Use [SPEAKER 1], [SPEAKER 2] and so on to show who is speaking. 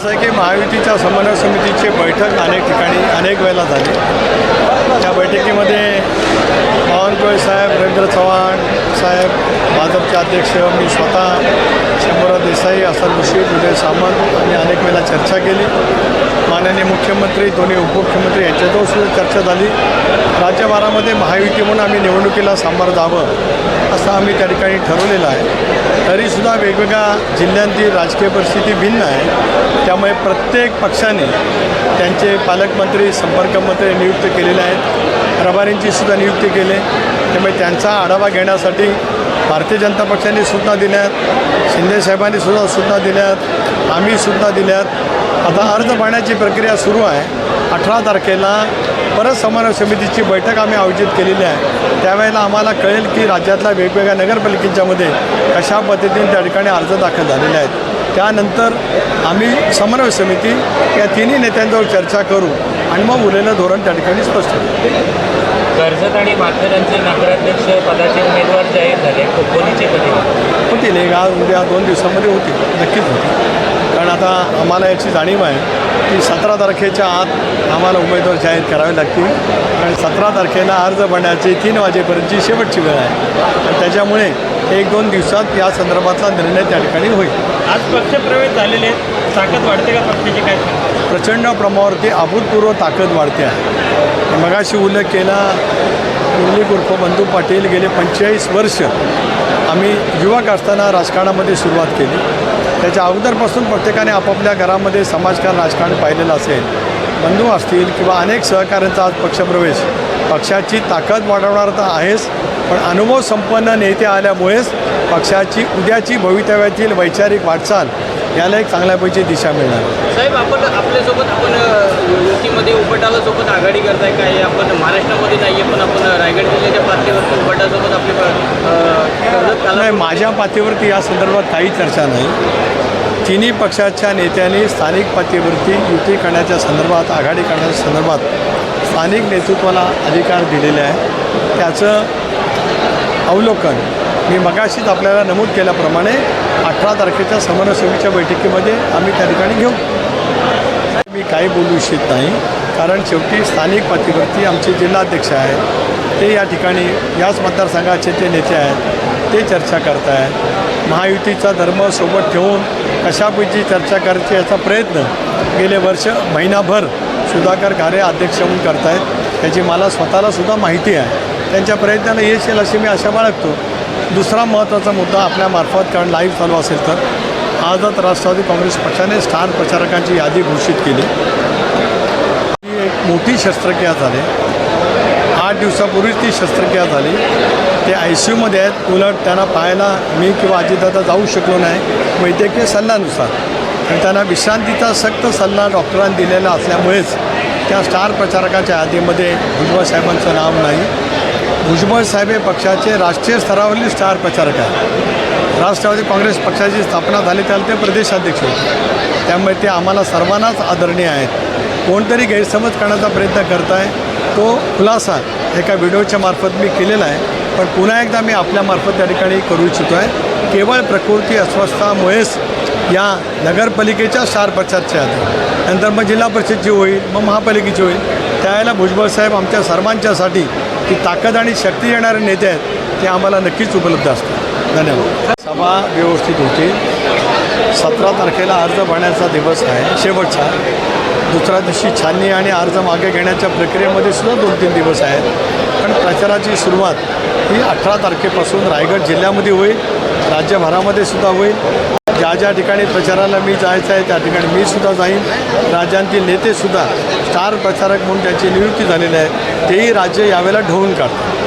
[SPEAKER 1] असं आहे की महायुतीच्या समन्वय समितीची बैठक अनेक ठिकाणी अनेक वेळेला झाली. त्या बैठकीमध्ये बावनकुळे साहेब रवींद्र चव्हाण साहेब भाजपचे अध्यक्ष मी स्वतः शंभरराव देसाई असा मुशीद उदय सामंत आम्ही अनेक वेळेला चर्चा केली. माननीय मुख्यमंत्री दोन्ही उपमुख्यमंत्री यांच्याजवळ सुद्धा चर्चा झाली. राज्यभरामध्ये महायुती म्हणून आम्ही निवडणुकीला सामोरं जावं असं आम्ही त्या ठिकाणी ठरवलेलं आहे. तरीसुद्धा वेगवेगळ्या जिल्ह्यांची राजकीय परिस्थिती भिन्न आहे. त्यामुळे प्रत्येक पक्षाने त्यांचे पालकमंत्री संपर्कमंत्री नियुक्त केलेले आहेत. प्रभारींची सुद्धा नियुक्ती केली. त्यामुळे त्यांचा आढावा घेण्यासाठी भारतीय जनता पक्षाने सूचना दिल्यात. शिंदेसाहेबांनी सुद्धा सूचना दिल्यात. आम्ही सुद्धा दिल्यात. आता अर्ज भरण्याची प्रक्रिया सुरू आहे. अठरा तारखेला परत समन्वय समितीची बैठक आम्ही आयोजित केलेली आहे. त्यावेळेला आम्हाला कळेल की राज्यातल्या वेगवेगळ्या नगरपालिकेच्यामध्ये कशा पद्धतीने त्या ठिकाणी अर्ज दाखल झालेले आहेत. त्यानंतर आम्ही समन्वय समिती या तिन्ही नेत्यांजवळ चर्चा करू आणि मग उरलेलं धोरण त्या ठिकाणी स्पष्ट करू.
[SPEAKER 2] कर्जत आणि माथेरानचे नगराध्यक्ष पदाचे उमेदवार जाहीर झाले. कोकणीचे कधी
[SPEAKER 1] होतील. एक आज उद्या दोन दिवसामध्ये होतील. नक्कीच होतील. कारण आता आम्हाला याची जाणीव आहे की सतरा तारखेच्या आत आम्हाला उमेदवार जाहीर करावे लागतील. कारण सतरा तारखेला अर्ज भरण्याची तीन वाजेपर्यंतची शेवटची वेळ आहे. त्याच्यामुळे एक दोन दिवसात या संदर्भातला निर्णय त्या ठिकाणी होईल.
[SPEAKER 2] आज पक्षप्रवेश झालेले आहेत. ताकद वाढते का पक्षाची काय
[SPEAKER 1] प्रचंड प्रमाणावरती अभूतपूर्व ताकद वाढते आहे. मगाशी उल्लेख केला मुरली उर्फ बंधू पाटील गेले पंचेचाळीस वर्ष आम्ही युवक असताना राजकारणामध्ये सुरुवात केली. त्याच्या अगोदरपासून प्रत्येकाने आपापल्या घरामध्ये समाजकारण राजकारण पाहिलेलं असेल बंधू असतील किंवा अनेक सहकाऱ्यांचा आज पक्षप्रवेश पक्षाची ताकद वाढवणार तर आहेच पण अनुभव संपन्न नेते आल्यामुळेच पक्षाची उद्याची भवितव्यातील वैचारिक वाटचाल याला एक चांगल्यापैकी दिशा मिळणार.
[SPEAKER 3] साहेब आपण आपल्यासोबत आपण युतीमध्ये उपटालासोबत आघाडी करताय काय? आपण महाराष्ट्रामध्ये नाही आहे पण आपण रायगड जिल्ह्याच्या पातळीवरती उपटासोबत आपली
[SPEAKER 1] नाही माझ्या पातळीवरती या संदर्भात काही चर्चा नाही. तिन्ही पक्षाच्या नेत्यांनी स्थानिक पातळीवरती युती करण्याच्या संदर्भात आघाडी करण्याच्या संदर्भात स्थानिक नेतृत्वाला अधिकार दिलेले आहे. त्याचं अवलोकन मी मगाशीच आपल्याला नमूद केल्याप्रमाणे अठरा तारखेच्या समन्वय समितीच्या बैठकीमध्ये आम्ही त्या ठिकाणी घेऊ. मी काही बोलू इच्छित नाही कारण शेवटी स्थानिक पातळीवरती आमचे जिल्हाध्यक्ष आहेत. ते या ठिकाणी याच मतदारसंघाचे ते नेते आहेत. ते चर्चा करत आहेत महायुतीचा धर्म सोबत ठेवून कशापैकी चर्चा करायची याचा प्रयत्न गेले वर्ष महिनाभर सुधाकर घारे अध्यक्ष म्हणून करतायत. त्याची मला स्वतःलासुद्धा माहिती आहे. त्यांच्या प्रयत्नाला यश येईल अशी मी आशा बाळगतो. दुसरा महत्त्वाचा मुद्दा आपल्यामार्फत कारण लाईव्ह चालू असेल तर. आजच राष्ट्रवादी काँग्रेस पक्षाने स्टार प्रचारकांची यादी घोषित केली. ही एक मोठी शस्त्रक्रिया झाली. आठ दिवसापूर्वीच ती शस्त्रक्रिया झाली. ते आय सी यूमध्ये आहेत. उलट त्यांना पाहायला मी किंवा अजितदादा जाऊ शकलो नाही. वैद्यकीय सल्ल्यानुसार. आणि त्यांना विश्रांतीचा सक्त सल्ला डॉक्टरांनी दिलेला असल्यामुळेच त्या स्टार प्रचारकाच्या यादीमध्ये भुजबळ साहेबांचं नाव नाही. भुजबळ साहेब हे पक्षाचे राष्ट्रीय स्तरावरील स्टार प्रचारक आहेत. राष्ट्रवादी काँग्रेस पक्षाची स्थापना झाली त्याला ते प्रदेशाध्यक्ष होते. त्यामुळे ते आम्हाला सर्वांनाच आदरणीय आहेत. कोणतरी गैरसमज करण्याचा प्रयत्न करत आहे तो खुलासा एका व्हिडिओच्या मार्फत मी केलेला आहे. पण पुन्हा एकदा मी आपल्यामार्फत त्या ठिकाणी करू इच्छितो आहे. केवळ प्रकृती अस्वस्थामुळेच या नगरपालिकेच्या स्टार प्रचारचे आहेत नंतर मग जिल्हा परिषदची होईल मग महापालिकेची होईल. त्यावेळेला भुजबळ साहेब आमच्या सर्वांच्यासाठी ती ताकद आणि शक्ती येणारे नेते आहेत ते आम्हाला नक्कीच उपलब्ध असतात धन्यवाद. सभा व्यवस्थित होती. सतरा तारखेला अर्ज भरण्याचा दिवस आहे शेवटचा. दुसऱ्या दिवशी छाननी आणि अर्ज मागे घेण्याच्या प्रक्रियेमध्ये सुद्धा दोन तीन दिवस आहेत. पण प्रचाराची सुरुवात ही अठरा तारखेपासून रायगड जिल्ह्यामध्ये होईल. राज्यभरामध्ये सुद्धा होईल. ज्या ज्या ठिकाणी प्रचाराला मी जायचं आहे त्या ठिकाणी मी सुद्धा जाईन. राज्यांतील नेतेसुद्धा स्टार प्रचारक म्हणून त्यांची नियुक्ती झालेली आहे. तेही राज्य यावेळेला ढवून काढतात.